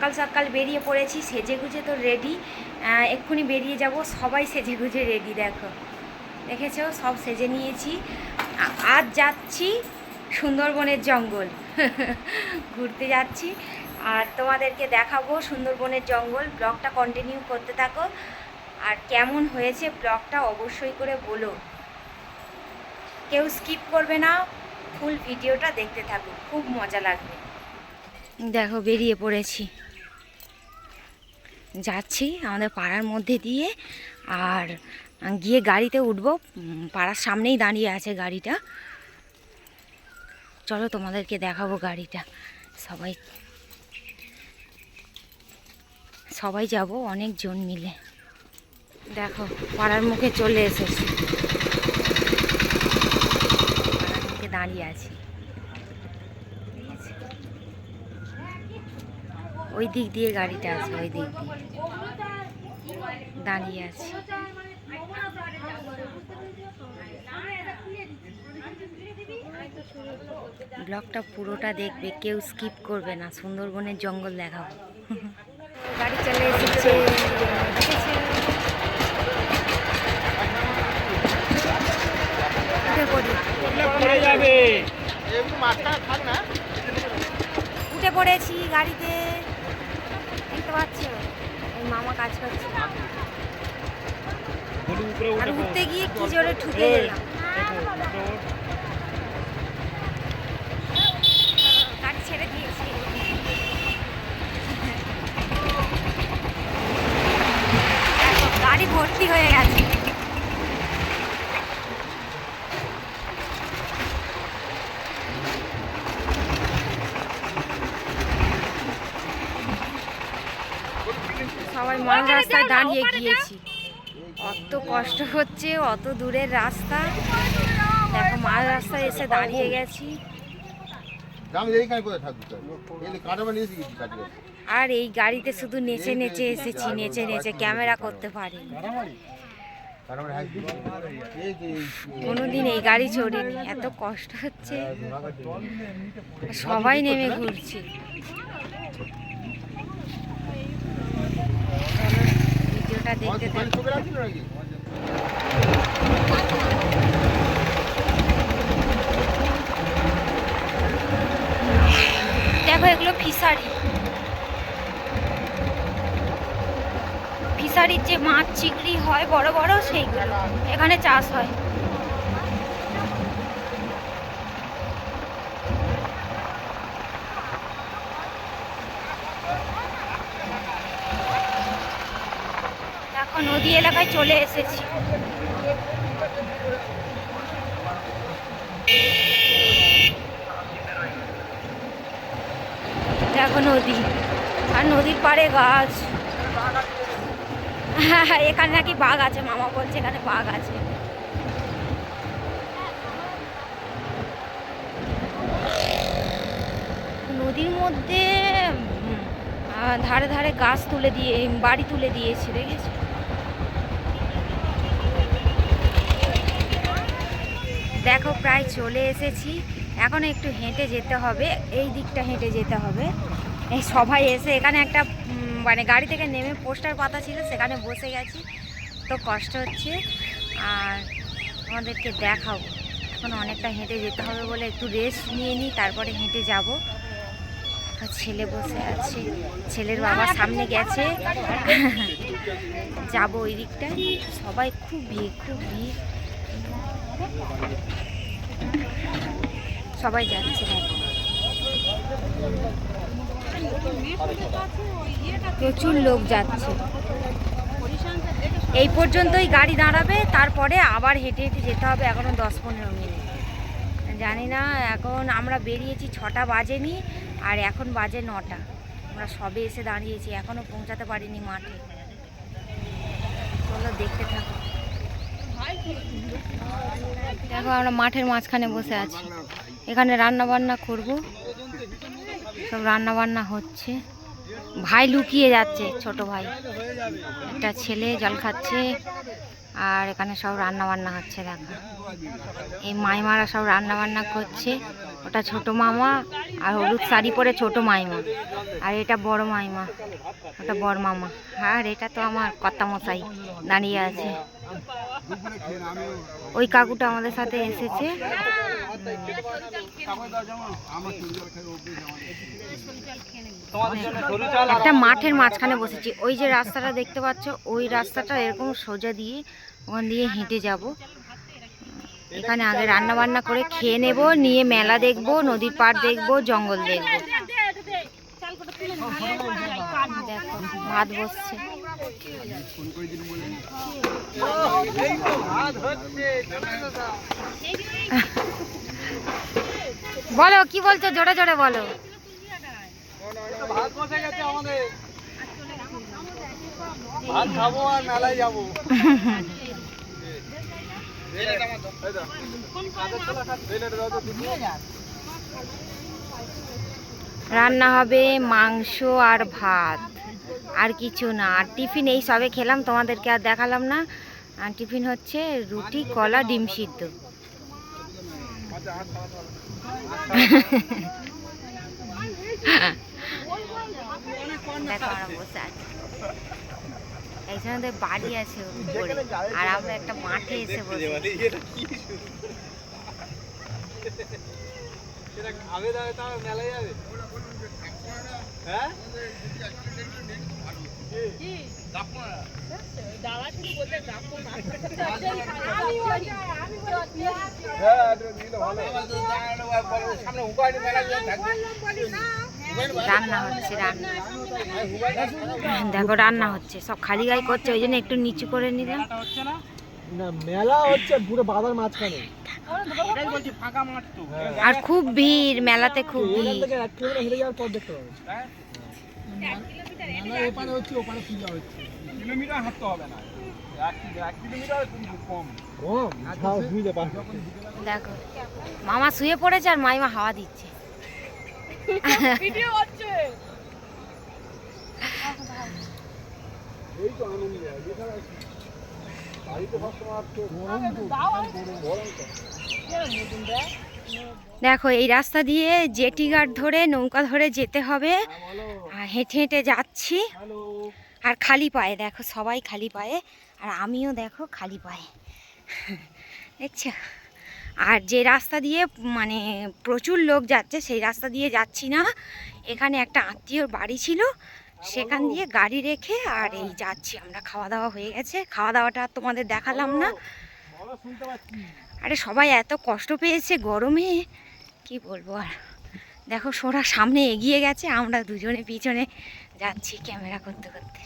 সকাল সকাল বেরিয়ে পড়েছি, সেজে গুজে তো রেডি এক্ষুনি বেরিয়ে যাব, সবাই সেজে গুজে রেডি দেখো। দেখেছ? সব সেজে নিয়েছি। আজ যাচ্ছি সুন্দরবনের জঙ্গল। ঘুরতে যাচ্ছি। আর তোমাদেরকে দেখাবো সুন্দরবনের জঙ্গল। ব্লগটা কন্টিনিউ করতে থাকো। আর কেমন হয়েছে ব্লগটা অবশ্যই করে বলো। কেউ স্কিপ করবে না ফুল ভিডিওটা দেখতে থাকো। খুব মজা লাগবে। দেখো, বেরিয়ে পড়েছি। যাচ্ছি আমাদের পাড়ার মধ্যে দিয়ে আর গিয়ে গাড়িতে উঠবো। পাড়ার সামনেই দাঁড়িয়ে আছে গাড়িটা। চলো তোমাদেরকে দেখাবো গাড়িটা। সবাই সবাই যাব অনেকজন মিলে। দেখো, পাড়ার মুখে চলে এসেছি। পাড়ার মুখে দাঁড়িয়ে আছি ঠিক আছে? ওই দিক দিয়ে গাড়িটা আছে ওই দিক দিয়ে। দাঁড়িয়ে আছি। ব্লগটা পুরোটা দেখবে কেউ স্কিপ করবে না। সুন্দরবনের জঙ্গল দেখাবো। গাড়ি চলে এসেছে। উঠে পড়েছি গাড়িতে দেখতে পাচ্ছ এই মামা কাজ করছে বলু উপরে আর উঠতে গিয়ে কি জোরে ঠুকে গেলাম। গাড়ি ছেড়ে দিয়েছি। গাড়ি ভর্তি হয়ে গেছে সবাই মাঝ দাঁড়িয়ে গিয়েছি। অত কষ্ট হচ্ছে অত দূরের রাস্তা। দেখো মাঝ রাস্তায় এসে দাঁড়িয়ে গেছি। আর এই গাড়িতে শুধু নেচে নেচে এসেছি নেচে নেচে ক্যামেরা করতে পারি কোনোদিন এই গাড়ি চড়িনি এত কষ্ট হচ্ছে। সবাই নেমে ঘুরছি। ভিডিওটা দেখতে দেখো এগুলো ফিশারি। ফিশারির যে মাছ চিংড়ি হয় বড় বড় সেইগুলো। এখানে চাষ হয় দেখো নদী এলাকায় চলে এসেছি। দেখো নদী, আর নদীর পাড়ে গাছ। হ্যাঁ এখানে নাকি বাঘ আছে, মামা বলছে এখানে বাঘ আছে। নদীর মধ্যে ধারে ধারে গাছ তুলে দিয়ে, বাড়ি তুলে দিয়েছে, দেখেছি দেখো প্রায় চলে এসেছি। এখন একটু হেঁটে যেতে হবে, এই দিকটা হেঁটে যেতে হবে। এই সবাই এসে এখানে একটা মানে গাড়ি থেকে নেমে পোস্টার পাতা ছিল, সেখানে বসে গেছি। তো কষ্ট হচ্ছে, আর আমাদেরকে দেখাবো। এখন অনেকটা হেঁটে যেতে হবে বলে একটু রেস্ট নিয়ে নিই, তারপরে হেঁটে যাব। ছেলে বসে আছে, ছেলের বাবা সামনে গেছে। যাব ওই দিকটায়। সবাই খুব ভিড় খুব ভিড়। সবাই যাচ্ছে। প্রচুর লোক যাচ্ছে। এই পর্যন্তই গাড়ি দাঁড়াবে, তারপরে আবার হেঁটে হেঁটে যেতে হবে এখনও দশ পনেরো মিনিট। জানি না, এখন আমরা বেরিয়েছি ছটা বাজেনি, আর এখন বাজে নটা। আমরা সবে এসে দাঁড়িয়েছি, এখনও পৌঁছাতে পারিনি মাঠে। চলো দেখতে থাকো। দেখো, আমরা মাঠের মাঝখানে বসে আছি। এখানে রান্না বান্না করব। সব রান্না বান্না হচ্ছে। ভাই লুকিয়ে যাচ্ছে, ছোট ভাই। একটা ছেলে জল খাচ্ছে, আর এখানে সব রান্না বান্না হচ্ছে, দেখো। এই মাইমারা সব রান্না বান্না করছে। ওটা ছোট মামা, আর হলুদ শাড়ি পরে ছোট মাইমা। আর এটা বড় মাইমা, ওটা বড় মামা। আর এটা তো আমার কর্তা মশাই দাঁড়িয়ে আছে। ওই কাকুটা আমাদের সাথে এসেছে। একটা মাঠের মাঝখানে বসেছি। ওই যে রাস্তাটা দেখতে পাচ্ছ ওই রাস্তাটা এরকম সোজা দিয়ে ওখান দিয়ে হেঁটে যাব। এখানে আগে রান্না বান্না করে খেয়ে নেব নিয়ে মেলা দেখব নদীর পাড় দেখব জঙ্গল দেখব। দেখো ভাত বসছে। বলো কি বলছো? জোরে জোরে বলো। ভাত বসে গেছে আমাদের ভাত খাব আর মেলায় যাব। রান্না হবে মাংস আর ভাত। আর কিছু না। আর টিফিন এই সবে খেলাম, তোমাদেরকে আর দেখালাম না। আর টিফিন হচ্ছে রুটি, কলা, ডিম সিদ্ধ। একজন ওদের বাড়ি আছে আর আমরা একটা মাঠে এসে বসে রান্না হচ্ছে রান্না দেখো রান্না হচ্ছে। সব খালি গায়ে করছে ওই জন্য একটু নিচু করে নিলাম। না মেলা হচ্ছে পুরো বাজার মাঝখানে। আর খুব ভিড় মেলাতে খুব ভিড়। থেকে এক কিলোমিটার হেঁটে যাওয়ার পর দেখতে পাবে মেলা এপারে হচ্ছে ওপারে পূজা হচ্ছে। কিলোমিটার হাঁটতে হবে না। এক এক কিলোমিটার কম কম। যাও বুঝতে পারছ। দেখো মামা শুয়ে পড়েছে আর মাইমা হাওয়া দিচ্ছে। বাড়িতে সবসময় দেখো, এই রাস্তা দিয়ে জেটি গার্ড ধরে নৌকা ধরে যেতে হবে। হেঁটে হেঁটে যাচ্ছি। আর খালি পায়ে, দেখো, সবাই খালি পায়ে। আর আমিও, দেখো, খালি পায়ে। দেখছ? আর যে রাস্তা দিয়ে মানে প্রচুর লোক যাচ্ছে, সেই রাস্তা দিয়ে যাচ্ছি না। এখানে একটা আত্মীয়র বাড়ি ছিল। সেখান দিয়ে গাড়ি রেখে আর এই যাচ্ছি। আমরা খাওয়া দাওয়া হয়ে গেছে। খাওয়া দাওয়াটা তোমাদের দেখালাম না। আরে সবাই এত কষ্ট পেয়েছে গরমে। কি বলব আর? দেখো সোরা সামনে এগিয়ে গেছে, আমরা দুজনে পিছনে যাচ্ছি ক্যামেরা করতে করতে।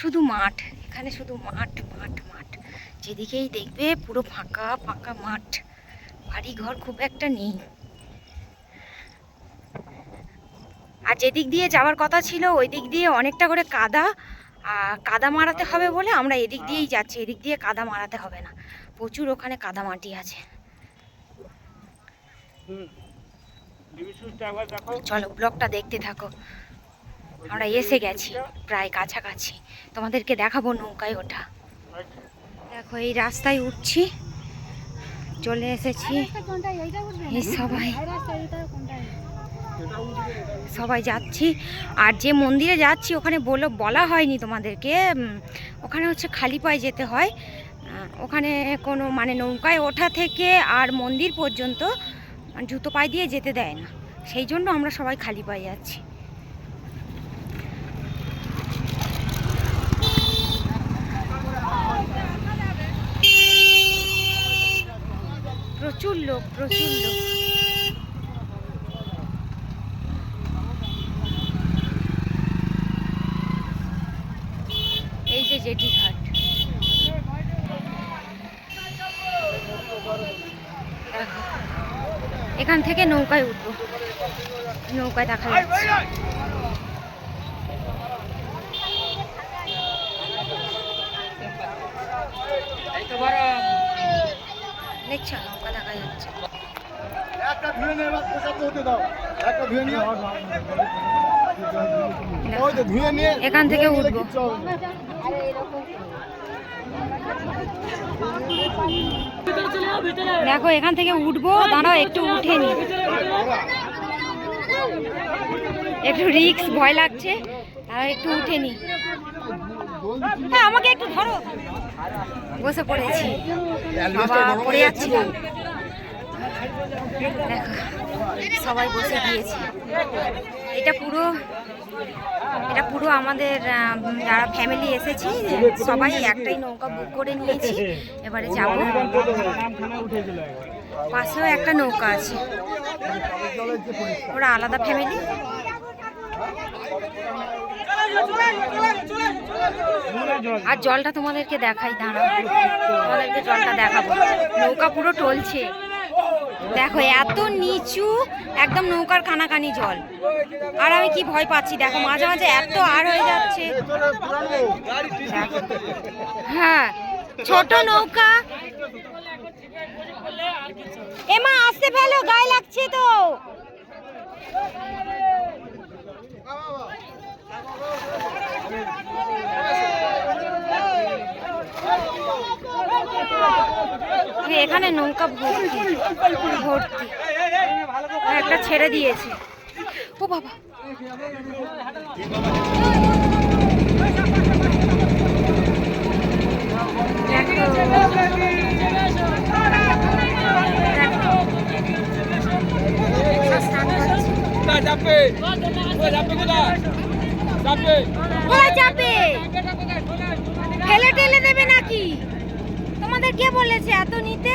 শুধু মাঠ, এখানে শুধু মাঠ মাঠ মাঠ। যেদিকেই দেখবে পুরো ফাঁকা ফাঁকা মাঠ। বাড়ি ঘর খুব একটা নেই। আর যেদিক দিয়ে যাওয়ার কথা ছিল ওই দিক দিয়ে অনেকটা করে কাদা কাদা মারাতে হবে বলে আমরা এদিক দিয়েই যাচ্ছি এদিক দিয়ে কাদা মারাতে হবে না। প্রচুর ওখানে কাদা মাটি আছে। চলো ব্লগটা দেখতে থাকো। আমরা এসে গেছি প্রায় কাছাকাছি। তোমাদেরকে দেখাবো নৌকায় ওঠা। দেখো এই রাস্তায় উঠছি। চলে এসেছি। এই সবাই। সবাই যাচ্ছি। আর যে মন্দিরে যাচ্ছি, ওখানে বলো, বলা হয়নি তোমাদেরকে ওখানে হচ্ছে খালি পায়ে যেতে হয়। ওখানে কোনো মানে নৌকায় ওঠা থেকে আর মন্দির পর্যন্ত জুতো পায়ে দিয়ে যেতে দেয় না। সেই জন্য আমরা সবাই খালি পায়ে যাচ্ছি। প্রচুর লোক প্রচুর লোক। থেকে নৌকায় উঠবো। নৌকায় দেখা যাচ্ছে। নৌকা দেখা যাচ্ছে। দাও। তো এখান থেকে উঠবো। এরকম। দেখো, এখান থেকে উঠবো, দাঁড়াও, একটু উঠে নি। একটু রিক্স, ভয় লাগছে, আর একটু উঠে নি। হ্যাঁ আমাকে একটু ধরো। বসে পড়েছি। পড়ে যাচ্ছিলাম। সবাই বসে গিয়েছে। এটা পুরো এটা পুরো আমাদের যারা ফ্যামিলি এসেছি, সবাই একটাই নৌকা বুক করে নিয়েছি। এবারে যাব। পাশেও একটা নৌকা আছে। ওরা আলাদা ফ্যামিলি আর জলটা তোমাদেরকে দেখাই দাঁড়া তোমাদেরকে জলটা দেখাবো। নৌকা পুরো টলছে। দেখো, এত নিচু, একদম নৌকার কানাকানি জল। আর আমি কি ভয় পাচ্ছি? দেখো, মাঝে মাঝে এত আর হয়ে যাচ্ছে। হ্যাঁ ছোট নৌকা। এমা, আসতে ফেলো, গায়ে লাগছে তো। এখানে নৌকা ভর্তি ভর্তি। একটা ছেড়ে দিয়েছে। ও বাবা। ফেলে টেলে দেবে নাকি? তোমাদের কে বলেছে? এত নিতে?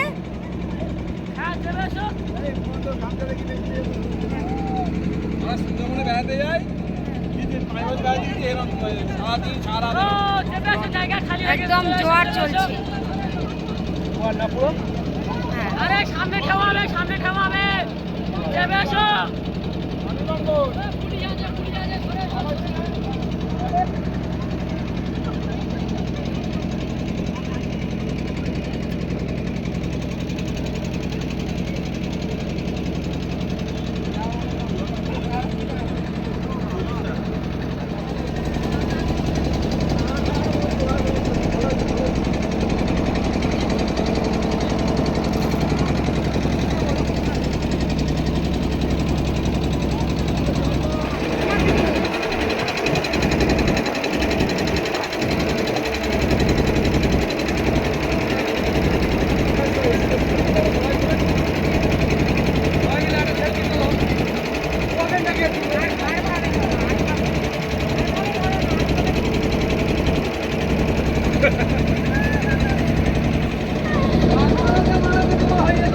একদম জোয়ার চলছে। হ্যাঁ। আরে সামনে ঠেওয়াবে সামনে ঠেওয়াবে যাবে আসো পুলিশ আছে পুলিশ আছে সরে এসো।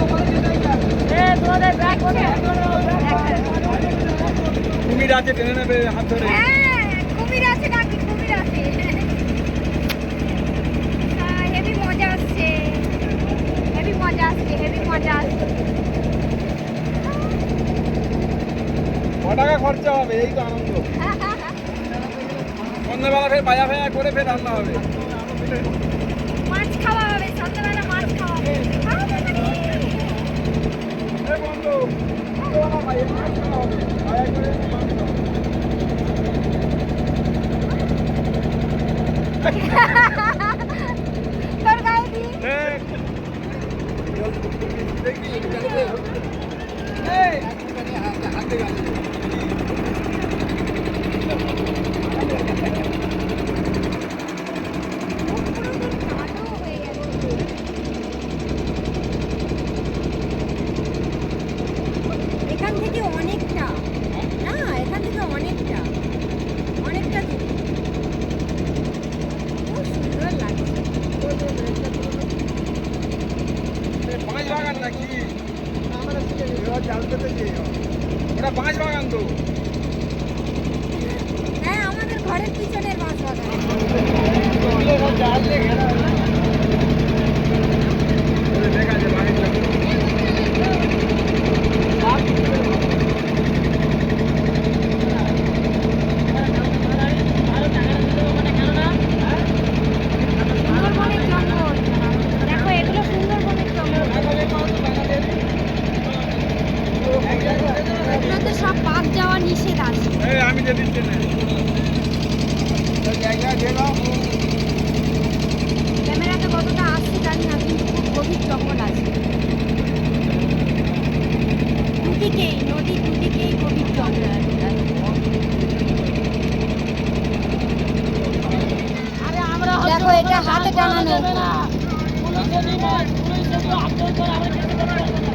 এ, তোমাদের ব্যাগ কোথায়? কুমির আছে টেনে নেবে হাত ধরে হ্যাঁ কুমির আছে নাকি? কুমির আছে। হেভি মজা আসছে। হেভি মজা আসছে হেভি মজা আসছে। ক টাকা খরচা হবে? এই তো আনন্দ। সন্ধ্যাবেলা ফের বাজা ভাজা করে ফের রান্না হবে। মাছ খাওয়া হবে সন্ধ্যাবেলা মাছ খাওয়া হবে। বন্ধু মাছ খাওয়া হবে। করে মাছ খাওয়া হবে। তোর গায়ে দি এখান ভিজে দিচ্ছে না জায়গা গেল ক্যামেরাতে কতটা আসছে জানি না কিন্তু খুব গভীর জঙ্গল নদী দুদিকেই গভীর জঙ্গল হাতে টানানো। না। পুলিশ যদি আমরা কেন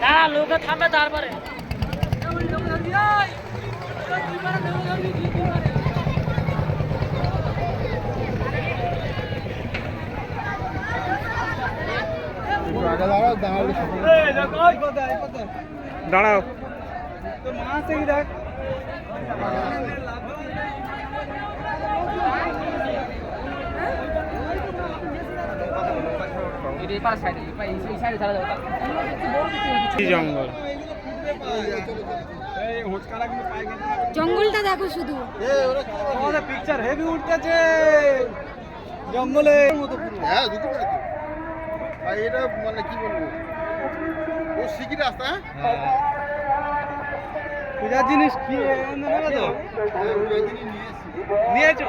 দাঁড়া লোকে থামবে তারপরে। দাঁড়াও। তো মা থেকে দেখ? জঙ্গল। এই হোঁচকালা কিন্তু পায়ে গেছে জঙ্গলটা দেখো শুধু। পিকচার হেভি উঠতেছে। জঙ্গলে। হ্যাঁ দুটো করে আর এটা মানে কি বলব? ও শিখি রাস্তা হ্যাঁ? পূজার জিনিস কি? হ্যাঁ, নিয়েছো?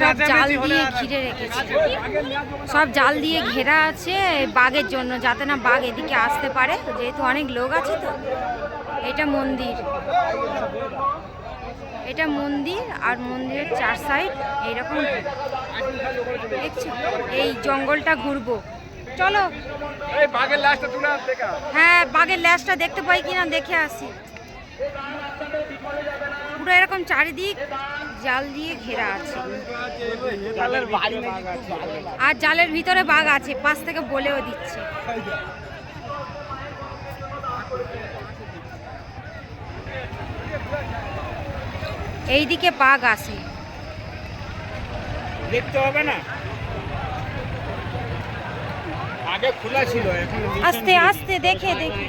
সব জাল দিয়ে ঘিরে রেখেছে। সব জাল দিয়ে ঘেরা আছে বাঘের জন্য যাতে না বাঘ এদিকে আসতে পারে। যেহেতু অনেক লোক আছে তো। এটা মন্দির। এটা মন্দির আর মন্দিরের চার সাইড এইরকম দেখছ? এই জঙ্গলটা ঘুরবো। চলো। এই বাঘের লাশটা তুলে দেখা। হ্যাঁ বাঘের ল্যাসটা দেখতে পাই কিনা দেখে আসি। পুরো এরকম চারিদিক জাল দিয়ে ঘেরা আছে। আর জালের ভিতরে বাঘ আছে পাশ থেকে বলেও দিচ্ছে। এইদিকে বাঘ আছে। দেখতে হবে না? আগে খোলা ছিল এখন আস্তে আস্তে দেখে দেখে।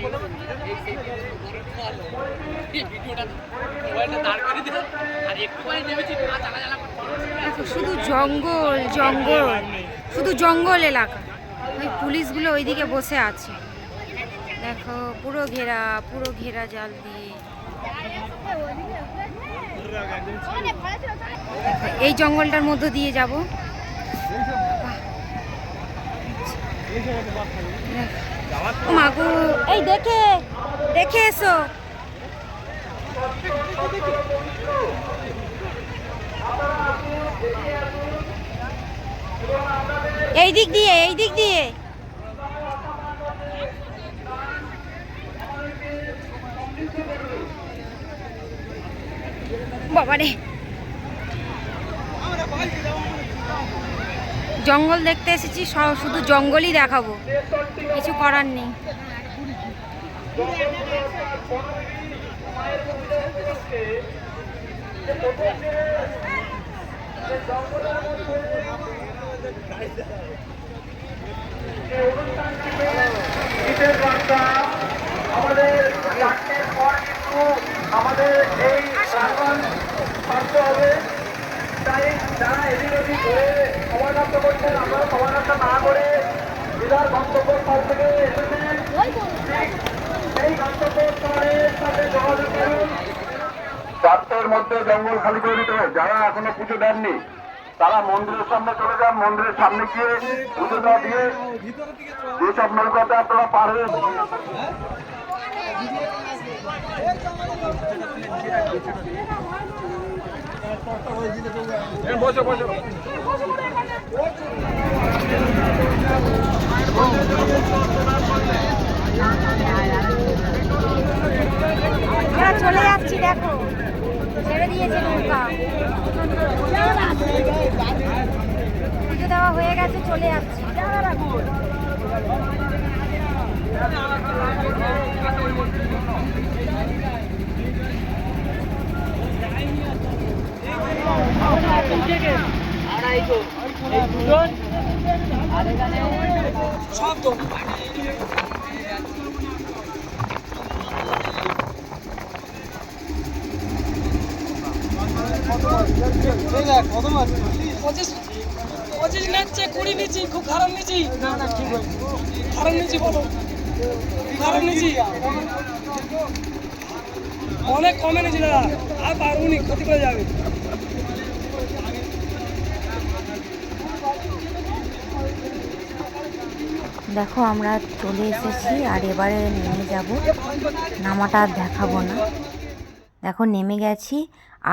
শুধু জঙ্গল জঙ্গল শুধু জঙ্গল এলাকা। ওই পুলিশগুলো ওইদিকে বসে আছে। দেখো পুরো ঘেরা পুরো ঘেরা জাল দিয়ে। এই জঙ্গলটার মধ্য দিয়ে যাব। মাগু এই দেখে দেখে এসো। এই দিক দিয়ে এই দিক দিয়ে। বাবারে। জঙ্গল দেখতে এসেছি শুধু জঙ্গলই দেখাবো। কিছু করার নেই। আমাদের এই হবে। যারা এদিক ওদিক ঘুরে সময় নষ্ট করছেন আপনারা সময় নষ্ট না করে জেলার গন্তব্যস্থল থেকে এসেছেন। সেই গন্তব্যস্থলের সাথে যোগাযোগ করুন। চারটের মধ্যে জঙ্গল খালি করে দিতে হবে। যারা এখনও পুজো দেননি তারা মন্দিরের সামনে চলে যান। মন্দিরের সামনে গিয়ে পুজোটা দিয়ে যেসব নৌকাতে আপনারা পার হয়ে? বসো বসো। আমরা চলে যাচ্ছি দেখো। ছেড়ে দিয়েছে নৌকা। পুজো দেওয়া হয়ে গেছে চলে যাচ্ছি। পঁচিশ পঁচিশ কুড়ি নিচ্ছি খুব খারাপ নিচ্ছি না না ঠিক খারাপ নিচ্ছি বলো খারাপ নিচ্ছি অনেক কমে নিচ্ছি দাদা, আর পারব নি, ক্ষতি করে যাবে। দেখো, আমরা চলে এসেছি আর এবারে নেমে যাব। নামাটা দেখাবো না। দেখো, নেমে গেছি।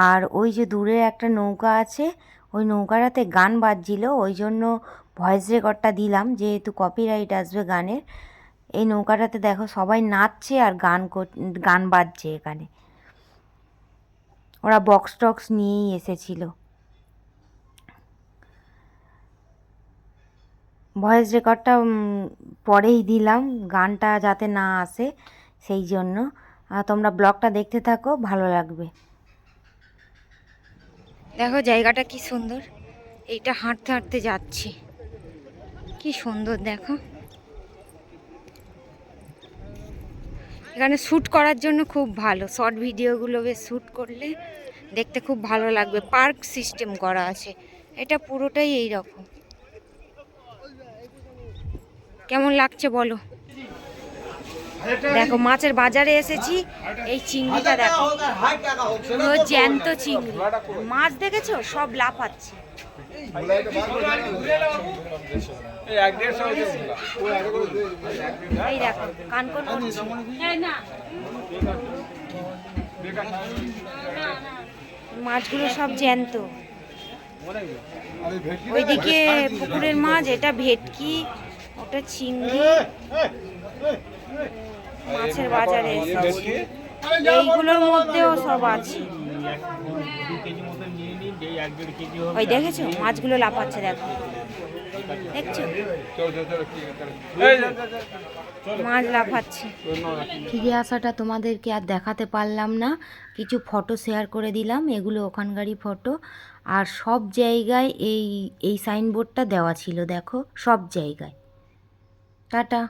আর ওই যে দূরে একটা নৌকা আছে, ওই নৌকাটাতে গান বাজছিল। ওই জন্য ভয়েস রেকর্ডটা দিলাম, যেহেতু কপিরাইট আসবে গানের। এই নৌকাটাতে দেখো, সবাই নাচছে আর গান গান বাজছে এখানে। ওরা বক্স টক্স নিয়েই এসেছিল। ভয়েস রেকর্ডটা পরেই দিলাম। গানটা যাতে না আসে, সেই জন্য। তোমরা ব্লগটা দেখতে থাকো, ভালো লাগবে। দেখো জায়গাটা কি সুন্দর। এইটা হাঁটতে হাঁটতে যাচ্ছি। কি সুন্দর, দেখো। এখানে শ্যুট করার জন্য খুব ভালো। শর্ট ভিডিওগুলো বেশ শ্যুট করলে দেখতে খুব ভালো লাগবে। পার্ক সিস্টেম করা আছে। এটা পুরোটাই এই রকম কেমন লাগছে বলো? দেখো মাছের বাজারে এসেছি। এই চিংড়িটা দেখো। পুরো জ্যান্ত চিংড়ি। মাছ দেখেছ? সব লাফাচ্ছে। এই দেখো কানকন মাছগুলো সব জ্যান্ত। ওইদিকে পুকুরের মাছ এটা ভেটকি। ওটা চিংড়ি মাছের বাজারে এইগুলোর মধ্যেও সব আছে ওই দেখেছ মাছগুলো লাফাচ্ছে দেখো দেখছ মাছ লাফাচ্ছে ফিরে আসাটা তোমাদেরকে আর দেখাতে পারলাম না কিছু ফটো শেয়ার করে দিলাম এগুলো ওখানকারই ফটো আর সব জায়গায় এই এই সাইনবোর্ডটা দেওয়া ছিল দেখো সব জায়গায় Tata.